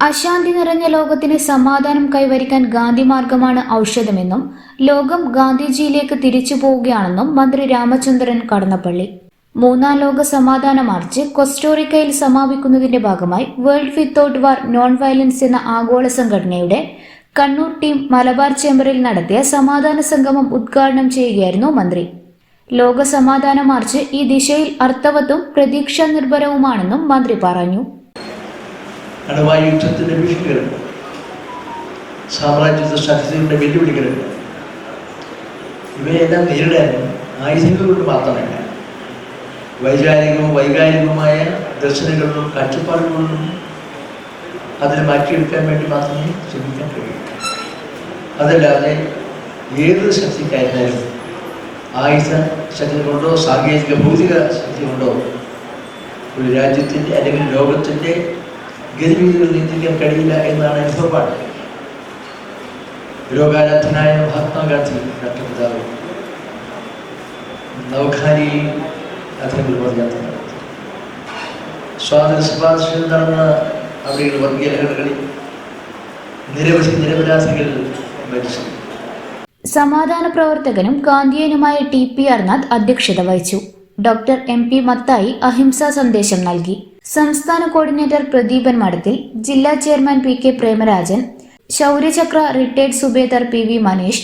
അശാന്തി നിറഞ്ഞ ലോകത്തിന് സമാധാനം കൈവരിക്കാൻ ഗാന്ധി മാർഗമാണ് ഔഷധമെന്നും ലോകം ഗാന്ധിജിയിലേക്ക് തിരിച്ചു പോവുകയാണെന്നും മന്ത്രി രാമചന്ദ്രൻ കടന്നപ്പള്ളി. മൂന്നാം ലോക സമാധാന മാർച്ച് കൊസ്റ്റോറിക്കയിൽ സമാപിക്കുന്നതിന്റെ ഭാഗമായി world without war non violence എന്ന ആഗോള സംഘടനയുടെ കണ്ണൂർ ടീം മലബാർ ചേംബറിൽ നടത്തിയ സമാധാന സംഗമം ഉദ്ഘാടനം ചെയ്യുകയായിരുന്നു മന്ത്രി. ലോക സമാധാന മാർച്ച് ഈ ദിശയിൽ അർത്ഥവത്തും പ്രതീക്ഷാ നിർഭരവുമാണെന്നും മന്ത്രി പറഞ്ഞു. അണുവായ യുദ്ധത്തിന്റെ ഭീഷണികളുണ്ട് സാമ്രാജ്യത്വ ശക്തികളുടെ വെല്ലുവിളികളുണ്ട് ഇവയെല്ലാം നേരിടാൻ ആയുധങ്ങൾ കൊണ്ട് മാത്രമല്ല വൈചാരികവും വൈകാരികവുമായ ദർശനങ്ങളിലും കാഴ്ചപ്പാടുകളിലും അതിനെ മാറ്റിയെടുക്കാൻ വേണ്ടി മാത്രമേ ശ്രമിക്കാൻ കഴിയൂ. അതല്ലാതെ ഏത് ശക്തിക്കായിരുന്നാലും ആയുധ ശക്തി കൊണ്ടോ സാങ്കേതിക ഭൗതിക ശക്തി കൊണ്ടോ ഒരു രാജ്യത്തിന്റെ അല്ലെങ്കിൽ ലോകത്തിന്റെ ഗതിവിധികൾ നിയന്ത്രിക്കാൻ കഴിയില്ല എന്നാണ് അനുഭവപ്പാട് ലോകാരാധനായ മഹാത്മാഗാന്ധി രാഷ്ട്രപിതാവ് നവഖാനി അത്തരത്തിൽ പദയാത്ര നടത്തി. സ്വാതന്ത്ര്യ ശുപാർശയിൽ നടന്ന അവിടെയുള്ള വർഗീയ ലഹളകളിൽ നിരവധി നിരപരാധികൾ മരിച്ചു. സമാധാന പ്രവർത്തകനും ഗാന്ധിയനുമായ ടി പി അർനാഥ് അധ്യക്ഷത വഹിച്ചു. ഡോക്ടർ എം പി മത്തായി അഹിംസാ സന്ദേശം നൽകി. സംസ്ഥാന കോർഡിനേറ്റർ പ്രദീപൻ മഠത്തിൽ ജില്ലാ chairman P K Premarajan Shaurya Chakra retired subedar P V Maneesh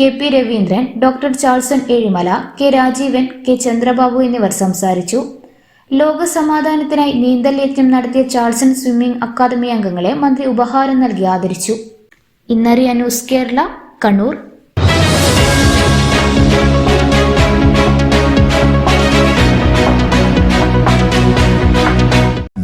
K P Raveendran doctor Charleson Ezhimala K Rajeevan K Chandrababu എന്നിവർ സംസാരിച്ചു. ലോക സമാധാനത്തിനായി നീന്തൽ യജ്ഞം നടത്തിയ ചാൾസൺ സ്വിമ്മിംഗ് അക്കാദമി അംഗങ്ങളെ മന്ത്രി ഉപഹാരം നൽകി ആദരിച്ചു. ഇന്നറിയ ന്യൂസ് കേരള കണ്ണൂർ.